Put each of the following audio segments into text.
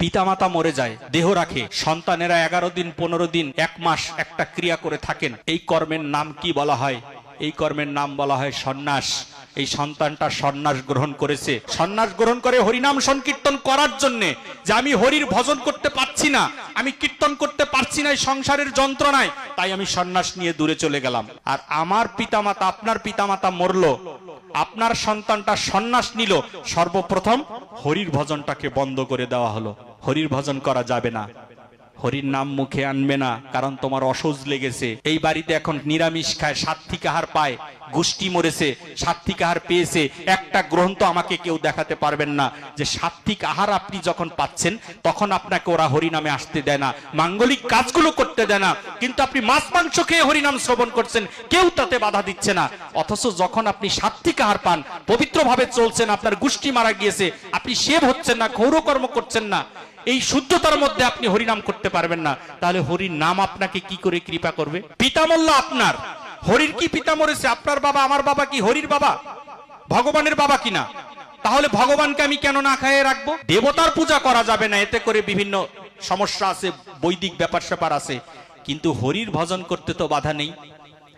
পিতামাতা মরে যায়, দেহ রাখে। সন্তানেরা এগারো দিন, পনেরো দিন, এক মাস একটা ক্রিয়া করে থাকেন। এই কর্মের নাম কি বলা হয়? এই কর্মের নাম বলা হয় সন্ন্যাস। এই সন্তানটা সন্ন্যাস গ্রহণ করেছে। সন্ন্যাস গ্রহণ করে হরিনাম সংকীর্তন করার জন্য যে আমি হরির ভজন করতে পারছি না, আমি কীর্তন করতে পারছি না সংসারের যন্ত্রণায়, তাই আমি সন্ন্যাস নিয়ে দূরে চলে গেলাম। আর আমার পিতামাতা, আপনার পিতামাতা মরলো। আপনার সন্তানটা সন্ন্যাস নিল। সর্বপ্রথম হরির ভজনটাকে বন্ধ করে দেওয়া হলো। হরির ভজন করা যাবে না। হরির নাম মুখে আনবে না, কারণ তোমার অসহ্য লেগেছে। এই বাড়িতে এখন নিরামিষ খায় সাত্বিক আহার পায়, গোষ্ঠী মরেছে সাত্বিক আহার পেয়েছে। একটা গ্রন্থ আমাকে কেউ দেখাতে পারবেন না, যে সাত্বিক আহার আপনি যখন পাচ্ছেন, তখন আপনাকে ওরা হরিনামে আসতে দেয় না। মাঙ্গলিক কাজগুলো করতে দেয় না, কিন্তু আপনি মাছ মাংস খেয়ে হরিনাম শ্রবণ করছেন, কেউ তাতে বাধা দিচ্ছে না। অথচ যখন আপনি সাত্বিক আহার পান, পবিত্রভাবে চলছেন, আপনার গোষ্ঠী মারা গিয়েছে, আপনি সেব হচ্ছেন না ঘৌরকর্ম করছেন না। এই শুদ্ধতার মধ্যে আপনি হরিনাম করতে পারবেন না। তাহলে হরির নাম আপনাকে কি করে কৃপা করবে? পিতামল্লা আপনার। হরির কি পিতা মরেছে? আপনার বাবা, আমার বাবা কি হরির বাবা? ভগবানের বাবা কিনা? তাহলে ভগবানকে আমি কেন না খাইয়ে রাখব? দেবতার পূজা করা যাবে না, এতে করে বিভিন্ন সমস্যা আছে, বৈদিক ব্যাপার স্যাপার আছে। কিন্তু হরির ভজন করতে তো বাধা নেই।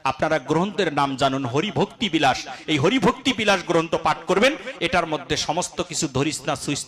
আপনারা গ্রন্থের নাম জানুন, হরিভক্তি বিলাস। এই হরিভক্তি বিলাস গ্রন্থ পাঠ করবেন। এটার মধ্যে সমস্ত কিছু ধরিস না সুইস